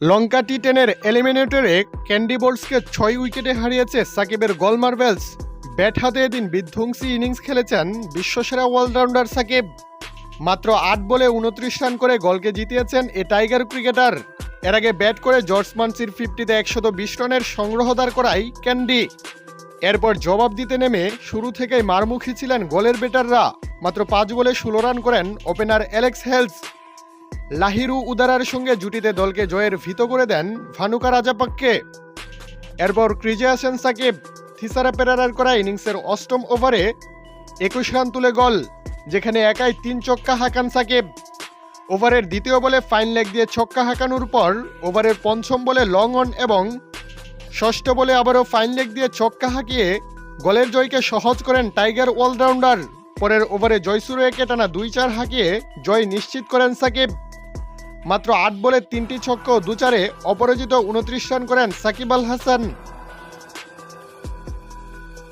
লঙ্কা টি টেনের এলিমিনেটরে ক্যান্ডি বোল্টসকে ছয় উইকেটে হারিয়েছে সাকিবের গল মার্বেলস ব্যাট হাতে এদিন বিধ্বংসী ইনিংস খেলেছেন বিশ্বসেরা অলরাউন্ডার সাকিব। মাত্র আট বলে উনত্রিশ রান করে গলকে জিতিয়েছেন এ টাইগার ক্রিকেটার। এর আগে ব্যাট করে জর্জ মানসির ফিফটিতে একশত বিশ রানের সংগ্রহদার করাই ক্যান্ডি এরপর জবাব দিতে নেমে শুরু থেকেই মারমুখী ছিলেন গোলের বেটাররা মাত্র পাঁচ বলে ষোলো রান করেন ওপেনার অ্যালেক্স হেলস লাহিরু উদারার সঙ্গে জুটিতে দলকে জয়ের ভীত করে দেন ভানুকা রাজাপাককে। এরপর ক্রিজে আসেন সাকিব। থিসারা পেরারার করা ইনিংসের অষ্টম ওভারে একুশ রান তুলে গল, যেখানে একাই তিন চক্কা হাঁকান সাকিব। ওভারের দ্বিতীয় বলে ফাইন লেগ দিয়ে ছক্কা হাঁকানোর পর ওভারের পঞ্চম বলে লং অন এবং ষষ্ঠ বলে আবারও ফাইন লেগ দিয়ে ছক্কা হাঁকিয়ে গোলের জয়কে সহজ করেন টাইগার অলরাউন্ডার। পরের ওভারে জয়সুর একে টানা দুই চার হাঁকিয়ে জয় নিশ্চিত করেন সাকিব। মাত্র আট বলে তিনটি ছক্ক দুচারে অপরাজিত উনত্রিশ রান করেন সাকিব আল হাসান।